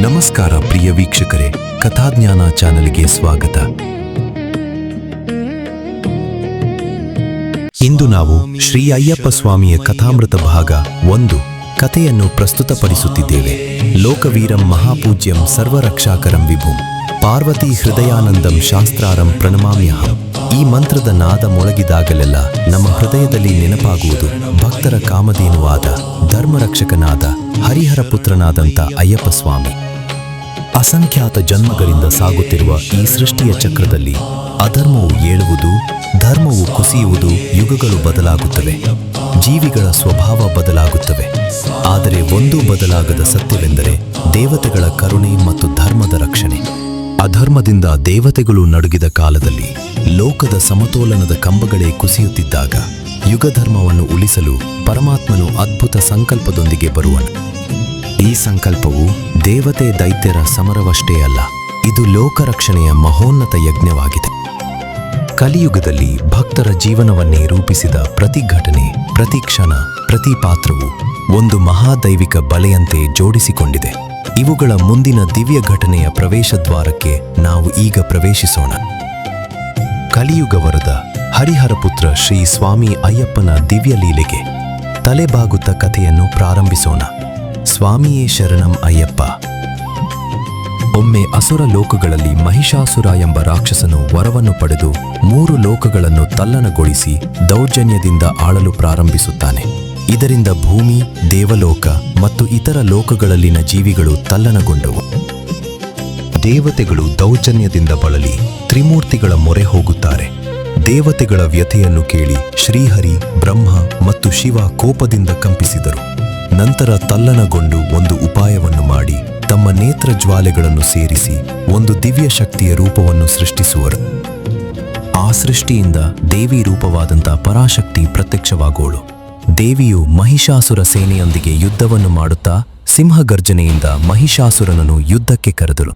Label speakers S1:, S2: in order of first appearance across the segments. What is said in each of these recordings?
S1: ನಮಸ್ಕಾರ ಪ್ರಿಯ ವೀಕ್ಷಕರೇ, ಕಥಾಜ್ಞಾನ ಚಾನಲ್ಗೆ ಸ್ವಾಗತ. ಇಂದು ನಾವು ಶ್ರೀ ಅಯ್ಯಪ್ಪ ಸ್ವಾಮಿಯ ಕಥಾಮೃತ ಭಾಗ ಒಂದು ಕಥೆಯನ್ನು ಪ್ರಸ್ತುತಪಡಿಸುತ್ತಿದ್ದೇವೆ. ಲೋಕವೀರಂ ಮಹಾಪೂಜ್ಯಂ ಸರ್ವರಕ್ಷಾಕರಂ ವಿಭು ಪಾರ್ವತಿ ಹೃದಯಾನಂದಂ ಶಾಸ್ತ್ರಾರಂ ಪ್ರಣಮಾಮ್ಯಹ. ಈ ಮಂತ್ರದ ನಾದ ಮೊಳಗಿದಾಗಲೆಲ್ಲ ನಮ್ಮ ಹೃದಯದಲ್ಲಿ ನೆನಪಾಗುವುದು ಭಕ್ತರ ಕಾಮಧೇನುವಾದ ಧರ್ಮರಕ್ಷಕನಾದ ಹರಿಹರ ಪುತ್ರನಾದಂಥ ಅಯ್ಯಪ್ಪ ಸ್ವಾಮಿ. ಅಸಂಖ್ಯಾತ ಜನ್ಮಗಳಿಂದ ಸಾಗುತ್ತಿರುವ ಈ ಸೃಷ್ಟಿಯ ಚಕ್ರದಲ್ಲಿ ಅಧರ್ಮವು ಏಳುವುದು, ಧರ್ಮವು ಕುಸಿಯುವುದು ಯುಗಗಳು ಬದಲಾಗುತ್ತವೆ. ಜೀವಿಗಳ ಸ್ವಭಾವ ಬದಲಾಗುತ್ತವೆ. ಆದರೆ ಒಂದೂ ಬದಲಾಗದ ಸತ್ಯವೆಂದರೆ ದೇವತೆಗಳ ಕರುಣೆ ಮತ್ತು ಧರ್ಮದ ರಕ್ಷಣೆ. ಅಧರ್ಮದಿಂದ ದೇವತೆಗಳು ನಡುಗಿದ ಕಾಲದಲ್ಲಿ ಲೋಕದ ಸಮತೋಲನದ ಕಂಬಗಳೇ ಕುಸಿಯುತ್ತಿದ್ದಾಗ ಯುಗಧರ್ಮವನ್ನು ಉಳಿಸಲು ಪರಮಾತ್ಮನು ಅದ್ಭುತ ಸಂಕಲ್ಪದೊಂದಿಗೆ ಬರುವನು. ಈ ಸಂಕಲ್ಪವು ದೇವತೆ ದೈತ್ಯರ ಸಮರವಷ್ಟೇ ಅಲ್ಲ, ಇದು ಲೋಕರಕ್ಷಣೆಯ ಮಹೋನ್ನತ ಯಜ್ಞವಾಗಿದೆ. ಕಲಿಯುಗದಲ್ಲಿ ಭಕ್ತರ ಜೀವನವನ್ನೇ ರೂಪಿಸಿದ ಪ್ರತಿ ಘಟನೆ, ಪ್ರತಿ ಕ್ಷಣ, ಪ್ರತಿ ಪಾತ್ರವು ಒಂದು ಮಹಾದೈವಿಕ ಬಲೆಯಂತೆ ಜೋಡಿಸಿಕೊಂಡಿದೆ. ಇವುಗಳ ಮುಂದಿನ ದಿವ್ಯ ಘಟನೆಯ ಪ್ರವೇಶ ದ್ವಾರಕ್ಕೆ ನಾವು ಈಗ ಪ್ರವೇಶಿಸೋಣ. ಕಲಿಯುಗವರದ ಹರಿಹರಪುತ್ರ ಹರಿಹರ ಪುತ್ರ ಶ್ರೀ ಸ್ವಾಮಿ ಅಯ್ಯಪ್ಪನ ದಿವ್ಯ ಲೀಲೆಗೆ ತಲೆಬಾಗುತ್ತ ಕಥೆಯನ್ನು ಪ್ರಾರಂಭಿಸೋಣ. ಸ್ವಾಮಿಯೇ ಶರಣಂ ಅಯ್ಯಪ್ಪ. ಒಮ್ಮೆ ಅಸುರ ಲೋಕಗಳಲ್ಲಿ ಮಹಿಷಾಸುರ ಎಂಬ ರಾಕ್ಷಸನು ವರವನ್ನು ಪಡೆದು ಮೂರು ಲೋಕಗಳನ್ನು ತಲ್ಲನಗೊಳಿಸಿ ದೌರ್ಜನ್ಯದಿಂದ ಆಳಲು ಪ್ರಾರಂಭಿಸುತ್ತಾನೆ. ಇದರಿಂದ ಭೂಮಿ, ದೇವಲೋಕ ಮತ್ತು ಇತರ ಲೋಕಗಳಲ್ಲಿನ ಜೀವಿಗಳು ತಲ್ಲನಗೊಂಡವು. ದೇವತೆಗಳು ದೌರ್ಜನ್ಯದಿಂದ ಬಳಲಿ ತ್ರಿಮೂರ್ತಿಗಳ ಮೊರೆ ಹೋಗುತ್ತಾರೆ. ದೇವತೆಗಳ ವ್ಯಥೆಯನ್ನು ಕೇಳಿ ಶ್ರೀಹರಿ, ಬ್ರಹ್ಮ ಮತ್ತು ಶಿವ ಕೋಪದಿಂದ ಕಂಪಿಸಿದರು. ನಂತರ ತಲ್ಲನಗೊಂಡು ಒಂದು ಉಪಾಯವನ್ನು ಮಾಡಿ, ತಮ್ಮ ನೇತ್ರ ಜ್ವಾಲೆಗಳನ್ನು ಸೇರಿಸಿ ಒಂದು ದಿವ್ಯ ಶಕ್ತಿಯ ರೂಪವನ್ನು ಸೃಷ್ಟಿಸುವರು. ಆ ಸೃಷ್ಟಿಯಿಂದ ದೇವಿ ರೂಪವಾದಂಥ ಪರಾಶಕ್ತಿ ಪ್ರತ್ಯಕ್ಷವಾಗೋಳು. ದೇವಿಯು ಮಹಿಷಾಸುರ ಸೇನೆಯೊಂದಿಗೆ ಯುದ್ಧವನ್ನು ಮಾಡುತ್ತಾ, ಸಿಂಹಗರ್ಜನೆಯಿಂದ ಮಹಿಷಾಸುರನನ್ನು ಯುದ್ಧಕ್ಕೆ ಕರೆದಳು.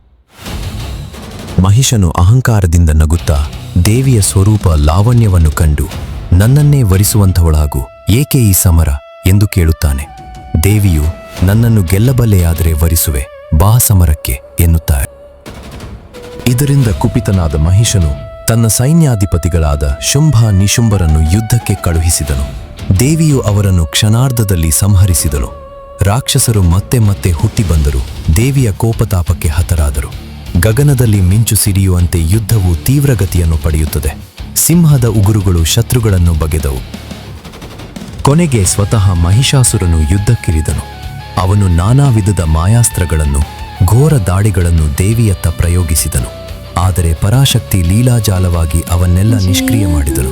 S1: ಮಹಿಷನು ಅಹಂಕಾರದಿಂದ ನಗುತ್ತಾ, ದೇವಿಯ ಸ್ವರೂಪ ಲಾವಣ್ಯವನ್ನು ಕಂಡು, ನನ್ನನ್ನೇ ವರಿಸುವಂಥವಳಾಗು, ಏಕೆ ಈ ಸಮರ? ಎಂದು ಕೇಳುತ್ತಾನೆ. ದೇವಿಯು ನನ್ನನ್ನು ಗೆಲ್ಲಬಲ್ಲೆಯಾದರೆ ವರಿಸುವೆ, ಬಾ ಸಮರಕ್ಕೆ ಎನ್ನುತ್ತಾರೆ. ಇದರಿಂದ ಕುಪಿತನಾದ ಮಹಿಷನು ತನ್ನ ಸೈನ್ಯಾಧಿಪತಿಗಳಾದ ಶುಂಭ ನಿಶುಂಭರನ್ನು ಯುದ್ಧಕ್ಕೆ ಕಳುಹಿಸಿದನು. ದೇವಿಯು ಅವರನ್ನು ಕ್ಷಣಾರ್ಧದಲ್ಲಿ ಸಂಹರಿಸಿದಳು ರಾಕ್ಷಸರು ಮತ್ತೆ ಮತ್ತೆ ಹುಟ್ಟಿ ಬಂದರು, ದೇವಿಯ ಕೋಪತಾಪಕ್ಕೆ ಹತರಾದರು. ಗಗನದಲ್ಲಿ ಮಿಂಚು ಸಿಡಿಯುವಂತೆ ಯುದ್ಧವು ತೀವ್ರಗತಿಯನ್ನು ಪಡೆಯುತ್ತದೆ. ಸಿಂಹದ ಉಗುರುಗಳು ಶತ್ರುಗಳನ್ನು ಬಗೆದವು. ಕೊನೆಗೆ ಸ್ವತಃ ಮಹಿಷಾಸುರನು ಯುದ್ಧಕ್ಕಿರಿದನು ಅವನು ನಾನಾ ವಿಧದ ಮಾಯಾಸ್ತ್ರಗಳನ್ನು, ಘೋರ ದಾಳಿಗಳನ್ನು ದೇವಿಯತ್ತ ಪ್ರಯೋಗಿಸಿದನು. ಆದರೆ ಪರಾಶಕ್ತಿ ಲೀಲಾಜಾಲವಾಗಿ ಅವನ್ನೆಲ್ಲ ನಿಷ್ಕ್ರಿಯ ಮಾಡಿದಳು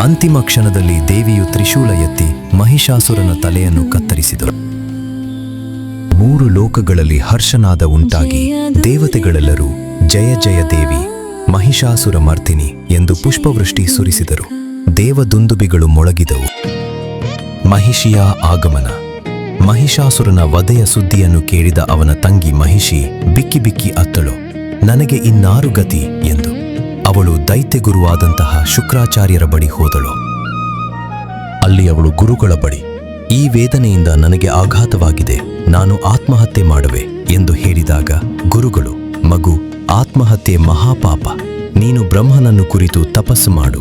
S1: ಅಂತಿಮ ಕ್ಷಣದಲ್ಲಿ ದೇವಿಯು ತ್ರಿಶೂಲ ಎತ್ತಿ ಮಹಿಷಾಸುರನ ತಲೆಯನ್ನು ಕತ್ತರಿಸಿದಳು ಮೂರು ಲೋಕಗಳಲ್ಲಿ ಹರ್ಷನಾದ ಉಂಟಾಗಿ ದೇವತೆಗಳೆಲ್ಲರೂ ಜಯ ಜಯ ದೇವಿ, ಮಹಿಷಾಸುರ ಮರ್ತಿನಿ ಎಂದು ಪುಷ್ಪವೃಷ್ಟಿ ಸುರಿಸಿದರು. ದೇವದುಂದುಬಿಗಳು ಮೊಳಗಿದವು. ಮಹಿಷಿಯ ಆಗಮನ. ಮಹಿಷಾಸುರನ ವಧೆಯ ಸುದ್ದಿಯನ್ನು ಕೇಳಿದ ಅವನ ತಂಗಿ ಮಹಿಷಿ ಬಿಕ್ಕಿ ಬಿಕ್ಕಿ ಅತ್ತಳು, ನನಗೆ ಇನ್ನಾರು ಗತಿ ಎಂದು. ಅವಳು ದೈತ್ಯ ಗುರುವಾದಂತಹ ಶುಕ್ರಾಚಾರ್ಯರ ಬಳಿ ಹೋದಳು. ಅಲ್ಲಿ ಅವಳು ಗುರುಗಳ ಬಳಿ, ಈ ವೇದನೆಯಿಂದ ನನಗೆ ಆಘಾತವಾಗಿದೆ, ನಾನು ಆತ್ಮಹತ್ಯೆ ಮಾಡುವೆ ಎಂದು ಹೇಳಿದಾಗ ಗುರುಗಳು, ಮಗು, ಆತ್ಮಹತ್ಯೆ ಮಹಾಪಾಪ, ನೀನು ಬ್ರಹ್ಮನನ್ನು ಕುರಿತು ತಪಸ್ಸು ಮಾಡು,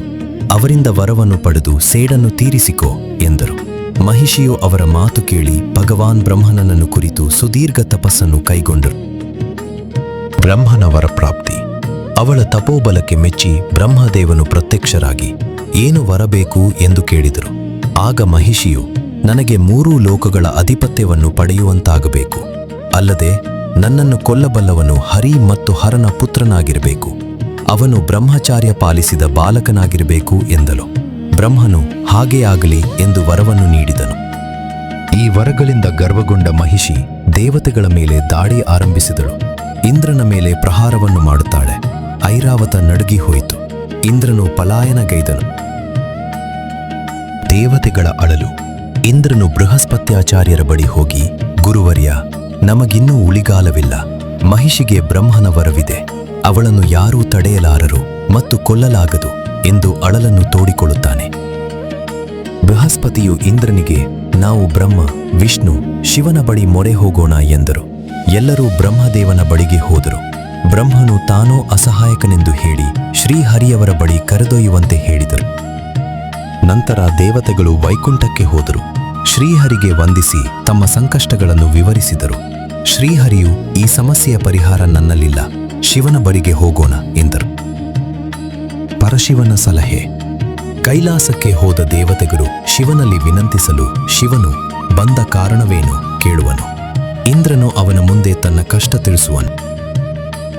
S1: ಅವರಿಂದ ವರವನ್ನು ಪಡೆದು ಸೇಡನ್ನು ತೀರಿಸಿಕೋ ಎಂದರು. ಮಹಿಷಿಯು ಅವರ ಮಾತು ಕೇಳಿ ಭಗವಾನ್ ಬ್ರಹ್ಮನನ್ನು ಕುರಿತು ಸುದೀರ್ಘ ತಪಸ್ಸನ್ನು ಕೈಗೊಂಡರು. ಬ್ರಹ್ಮನವರ ಪ್ರಾಪ್ತಿ. ಅವಳ ತಪೋಬಲಕ್ಕೆ ಮೆಚ್ಚಿ ಬ್ರಹ್ಮದೇವನು ಪ್ರತ್ಯಕ್ಷರಾಗಿ, ಏನು ವರಬೇಕು ಎಂದು ಕೇಳಿದರು. ಆಗ ಮಹಿಷಿಯು, ನನಗೆ ಮೂರೂ ಲೋಕಗಳ ಅಧಿಪತ್ಯವನ್ನು ಪಡೆಯುವಂತಾಗಬೇಕು. ಅಲ್ಲದೆ, ನನ್ನನ್ನು ಕೊಲ್ಲಬಲ್ಲವನು ಹರಿ ಮತ್ತು ಹರನ ಪುತ್ರನಾಗಿರಬೇಕು. ಅವನು ಬ್ರಹ್ಮಚಾರ್ಯ ಪಾಲಿಸಿದ ಬಾಲಕನಾಗಿರಬೇಕು ಎಂದಳು ಬ್ರಹ್ಮನು ಹಾಗೇ ಆಗಲಿ ಎಂದು ವರವನ್ನು ನೀಡಿದನು. ಈ ವರಗಳಿಂದ ಗರ್ವಗೊಂಡ ಮಹಿಷಿ ದೇವತೆಗಳ ಮೇಲೆ ದಾಳಿ ಆರಂಭಿಸಿದಳು. ಇಂದ್ರನ ಮೇಲೆ ಪ್ರಹಾರವನ್ನು ಮಾಡುತ್ತಾಳೆ. ಐರಾವತ ನಡುಗಿ ಹೋಯಿತು. ಇಂದ್ರನು ಪಲಾಯನಗೈದನು ದೇವತೆಗಳ ಅಳಲು ಇಂದ್ರನು ಬೃಹಸ್ಪತ್ಯಾಚಾರ್ಯರ ಬಳಿ ಹೋಗಿ, ಗುರುವರ್ಯ, ನಮಗಿನ್ನೂ ಉಳಿಗಾಲವಿಲ್ಲ. ಮಹಿಷಿಗೆ ಬ್ರಹ್ಮನ ವರವಿದೆ. ಅವಳನ್ನು ಯಾರೂ ತಡೆಯಲಾರರು ಮತ್ತು ಕೊಲ್ಲಲಾಗದು. ಎಂದು ಅಳಲನ್ನು ತೋಡಿಕೊಳ್ಳುತ್ತಾನೆ. ಬೃಹಸ್ಪತಿಯು ಇಂದ್ರನಿಗೆ, ನಾವು ಬ್ರಹ್ಮ, ವಿಷ್ಣು, ಶಿವನ ಬಳಿ ಮೊರೆ ಹೋಗೋಣ ಎಂದರು. ಎಲ್ಲರೂ ಬ್ರಹ್ಮದೇವನ ಬಳಿಗೆ ಹೋದರು. ಬ್ರಹ್ಮನು ತಾನೋ ಅಸಹಾಯಕನೆಂದು ಹೇಳಿ ಶ್ರೀಹರಿಯವರ ಬಳಿ ಕರೆದೊಯ್ಯುವಂತೆ ಹೇಳಿದರು. ನಂತರ ದೇವತೆಗಳು ವೈಕುಂಠಕ್ಕೆ ಹೋದರು. ಶ್ರೀಹರಿಗೆ ವಂದಿಸಿ ತಮ್ಮ ಸಂಕಷ್ಟಗಳನ್ನು ವಿವರಿಸಿದರು. ಶ್ರೀಹರಿಯು ಈ ಸಮಸ್ಯೆಯ ಪರಿಹಾರ ನನ್ನಲ್ಲಿಲ್ಲ, ಶಿವನ ಬಳಿಗೆ ಹೋಗೋಣ ಎಂದರು. ಪರಶಿವನ ಸಲಹೆ. ಕೈಲಾಸಕ್ಕೆ ಹೋದ ದೇವತೆಗಳು ಶಿವನಲ್ಲಿ ವಿನಂತಿಸಲು ಶಿವನು ಬಂದ ಕಾರಣವೇನು ಕೇಳುವನು. ಇಂದ್ರನು ಅವನ ಮುಂದೆ ತನ್ನ ಕಷ್ಟ ತಿಳಿಸುವನು.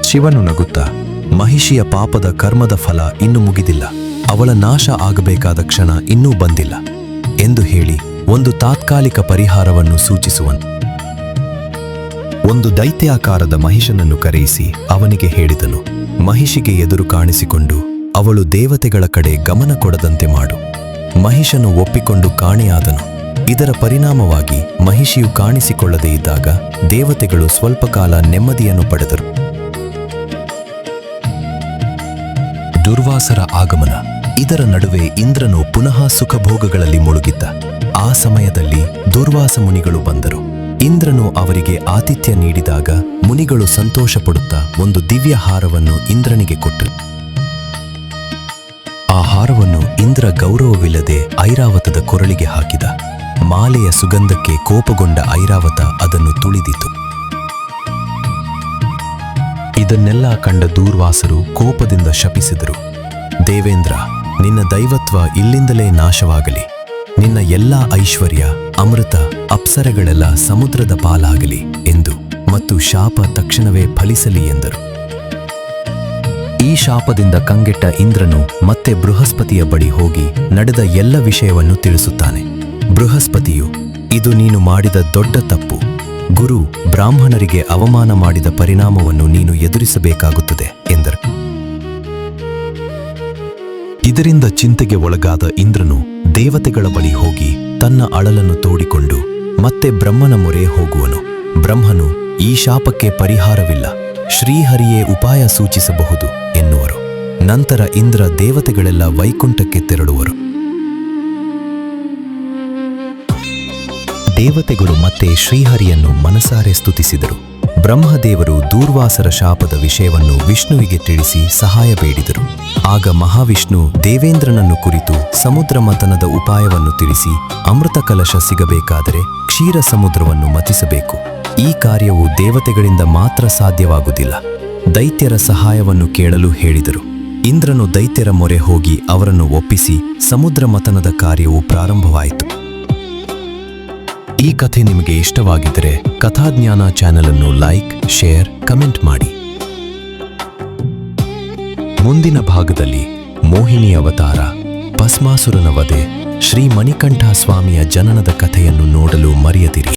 S1: ಶಿವನು ನಗುತ್ತಾ, ಮಹಿಷಿಯ ಪಾಪದ ಕರ್ಮದ ಫಲ ಇನ್ನೂ ಮುಗಿದಿಲ್ಲ. ಅವಳ ನಾಶ ಆಗಬೇಕಾದ ಕ್ಷಣ ಇನ್ನೂ ಬಂದಿಲ್ಲ ಎಂದು ಹೇಳಿ ಒಂದು ತಾತ್ಕಾಲಿಕ ಪರಿಹಾರವನ್ನು ಸೂಚಿಸುವನು. ಒಂದು ದೈತ್ಯಾಕಾರದ ಮಹಿಷನನ್ನು ಕರೆಯಿಸಿ ಅವನಿಗೆ ಹೇಳಿದನು, ಮಹಿಷಿಗೆ ಎದುರು ಕಾಣಿಸಿಕೊಂಡು ಅವಳು ದೇವತೆಗಳ ಕಡೆ ಗಮನ ಕೊಡದಂತೆ ಮಾಡು. ಮಹಿಷನು ಒಪ್ಪಿಕೊಂಡು ಕಾಣೆಯಾದನು. ಇದರ ಪರಿಣಾಮವಾಗಿ ಮಹಿಷಿಯು ಕಾಣಿಸಿಕೊಳ್ಳದೇ ಇದ್ದಾಗ ದೇವತೆಗಳು ಸ್ವಲ್ಪ ಕಾಲ ನೆಮ್ಮದಿಯನ್ನು ಪಡೆದರು. ದುರ್ವಾಸರ ಆಗಮನ. ಇದರ ನಡುವೆ ಇಂದ್ರನು ಪುನಃ ಸುಖಭೋಗಗಳಲ್ಲಿ ಮುಳುಗಿದ್ದ. ಆ ಸಮಯದಲ್ಲಿ ದುರ್ವಾಸ ಮುನಿಗಳು ಬಂದರು. ಇಂದ್ರನು ಅವರಿಗೆ ಆತಿಥ್ಯ ನೀಡಿದಾಗ ಮುನಿಗಳು ಸಂತೋಷಪಡುತ್ತಾ ಒಂದು ದಿವ್ಯ ಹಾರವನ್ನು ಇಂದ್ರನಿಗೆ ಕೊಟ್ಟರು. ಆ ಹಾರವನ್ನು ಇಂದ್ರ ಗೌರವವಿಲ್ಲದೆ ಐರಾವತದ ಕೊರಳಿಗೆ ಹಾಕಿದ. ಮಾಲೆಯ ಸುಗಂಧಕ್ಕೆ ಕೋಪಗೊಂಡ ಐರಾವತ ಅದನ್ನು ತುಳಿದಿತು. ಇದನ್ನೆಲ್ಲ ಕಂಡ ದೂರ್ವಾಸರು ಕೋಪದಿಂದ ಶಪಿಸಿದರು. ದೇವೇಂದ್ರ, ನಿನ್ನ ದೈವತ್ವ ಇಲ್ಲಿಂದಲೇ ನಾಶವಾಗಲಿ. ನಿನ್ನ ಎಲ್ಲಾ ಐಶ್ವರ್ಯ, ಅಮೃತ, ಅಪ್ಸರಗಳೆಲ್ಲ ಸಮುದ್ರದ ಪಾಲಾಗಲಿ ಎಂದು ಮತ್ತು ಶಾಪ ತಕ್ಷಣವೇ ಫಲಿಸಲಿ ಎಂದರು. ಈ ಶಾಪದಿಂದ ಕಂಗೆಟ್ಟ ಇಂದ್ರನು ಮತ್ತೆ ಬೃಹಸ್ಪತಿಯ ಬಳಿ ಹೋಗಿ ನಡೆದ ಎಲ್ಲ ವಿಷಯವನ್ನು ತಿಳಿಸುತ್ತಾನೆ. ಬೃಹಸ್ಪತಿಯು, ಇದು ನೀನು ಮಾಡಿದ ದೊಡ್ಡ ತಪ್ಪು. ಗುರು ಬ್ರಾಹ್ಮಣರಿಗೆ ಅವಮಾನ ಮಾಡಿದ ಪರಿಣಾಮವನ್ನು ನೀನು ಎದುರಿಸಬೇಕಾಗುತ್ತದೆ, ಎಂದರು. ಇದರಿಂದ ಚಿಂತೆಗೆ ಒಳಗಾದ ಇಂದ್ರನು ದೇವತೆಗಳ ಬಳಿ ಹೋಗಿ ತನ್ನ ಅಳಲನ್ನು ತೋಡಿಕೊಂಡು ಮತ್ತೆ ಬ್ರಹ್ಮನ ಮೊರೆ ಹೋಗುವನು. ಬ್ರಹ್ಮನು, ಈ ಶಾಪಕ್ಕೆ ಪರಿಹಾರವಿಲ್ಲ. ಶ್ರೀಹರಿಯೇ ಉಪಾಯ ಸೂಚಿಸಬಹುದು ಎನ್ನುವರು. ನಂತರ ಇಂದ್ರ ದೇವತೆಗಳೆಲ್ಲ ವೈಕುಂಠಕ್ಕೆ ತೆರಳುವರು. ದೇವತೆಗಳು ಮತ್ತೆ ಶ್ರೀಹರಿಯನ್ನು ಮನಸಾರೆ ಸ್ತುತಿಸಿದರು. ಬ್ರಹ್ಮದೇವರು ದೂರ್ವಾಸರ ಶಾಪದ ವಿಷಯವನ್ನು ವಿಷ್ಣುವಿಗೆ ತಿಳಿಸಿ ಸಹಾಯ ಬೇಡಿದರು. ಆಗ ಮಹಾವಿಷ್ಣು ದೇವೇಂದ್ರನನ್ನು ಕುರಿತು ಸಮುದ್ರ ಮಥನದ ಉಪಾಯವನ್ನು ತಿಳಿಸಿ ಅಮೃತ ಕಲಶ ಸಿಗಬೇಕಾದರೆ ಕ್ಷೀರ ಸಮುದ್ರವನ್ನು ಮತಿಸಬೇಕು. ಈ ಕಾರ್ಯವು ದೇವತೆಗಳಿಂದ ಮಾತ್ರ ಸಾಧ್ಯವಾಗುವುದಿಲ್ಲ. ದೈತ್ಯರ ಸಹಾಯವನ್ನು ಕೇಳಲು ಹೇಳಿದರು. ಇಂದ್ರನು ದೈತ್ಯರ ಮೊರೆ ಹೋಗಿ ಅವರನ್ನು ಒಪ್ಪಿಸಿ ಸಮುದ್ರ ಮತನದ ಕಾರ್ಯವು ಪ್ರಾರಂಭವಾಯಿತು. ಈ ಕಥೆ ನಿಮಗೆ ಇಷ್ಟವಾಗಿದ್ದರೆ ಕಥಾಜ್ಞಾನ ಚಾನೆಲ್ ಅನ್ನು ಲೈಕ್, ಶೇರ್, ಕಮೆಂಟ್ ಮಾಡಿ. ಮುಂದಿನ ಭಾಗದಲ್ಲಿ ಮೋಹಿನಿ ಅವತಾರ, ಭಸ್ಮಾಸುರನ ವಧೆ ಶ್ರೀ ಮಣಿಕಂಠ ಸ್ವಾಮಿಯ ಜನನದ ಕಥೆಯನ್ನು ನೋಡಲು ಮರೆಯದಿರಿ.